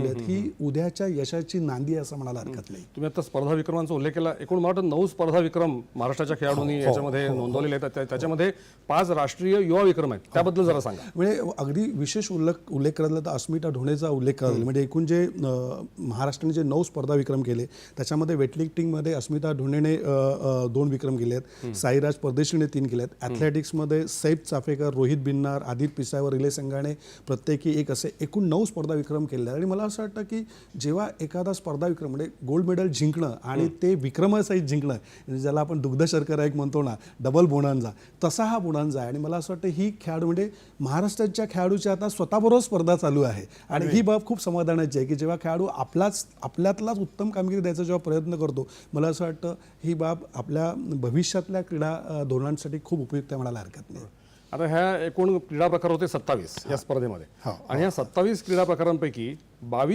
ही उद्याच्या यशाची नांदी असं म्हणायला हरकत नाही. तुम्ही आता स्पर्धा विक्रमांचा उल्लेख केला. एकूण मला वाटतं नऊ स्पर्धा विक्रम महाराष्ट्राच्या खेळाडूंनी याच्यामध्ये नोंदवलेले आहेत. त्या- त्याच्यामध्ये पाच राष्ट्रीय युवा विक्रम आहेत. त्याबद्दल जरा सांगा. म्हणजे अगदी विशेष उल्लेख उल्लेख करायला तर अस्मिता ढोणेचा उल्लेख करायला म्हणजे एकूण जे महाराष्ट्राने जे नऊ स्पर्धा विक्रम केले त्याच्यामध्ये वेटलिफ्टिंगमध्ये अस्मिता ढोणेने दोन विक्रम केले आहेत साईराज परदेशीने तीन केले आहेत ॲथलेटिक्समध्ये सैफ चाफेकर रोहित बिन्नार आदित पिसावर रिले संघाने प्रत्येकी एक असे एकूण नऊ स्पर्धा विक्रम केले आहेत. आणि मला असं वाटतं की जेव्हा एखादा स्पर्धा विक्रम म्हणजे गोल्ड मेडल जिंकणं आणि ते विक्रमासहित जिंकणं ज्याला आपण दुग्ध शर्करा एक म्हणतो ना डबल बोणांजा तसा हा बोणांजा आहे. आणि मला असं वाटतं ही खेळाडू म्हणजे महाराष्ट्राच्या खेळाडूची आता स्वतःबरोबर स्पर्धा चालू आहे. आणि ही बाब खूप समाधानाची आहे की जेव्हा खेळाडू आपलाच आपल्यातलाच उत्तम कामगिरी द्यायचा जेव्हा प्रयत्न करतो मला असं वाटतं ही बाब आपल्या भविष्यातल्या क्रीडा धोरणांसाठी खूप उपयुक्त आहे म्हणायला हरकत नाही. आता ह्या एकूण क्रीडा प्रकार होते सत्तावीस या स्पर्धेमध्ये. आणि ह्या सत्तावीस क्रीडा प्रकारांपैकी बावीस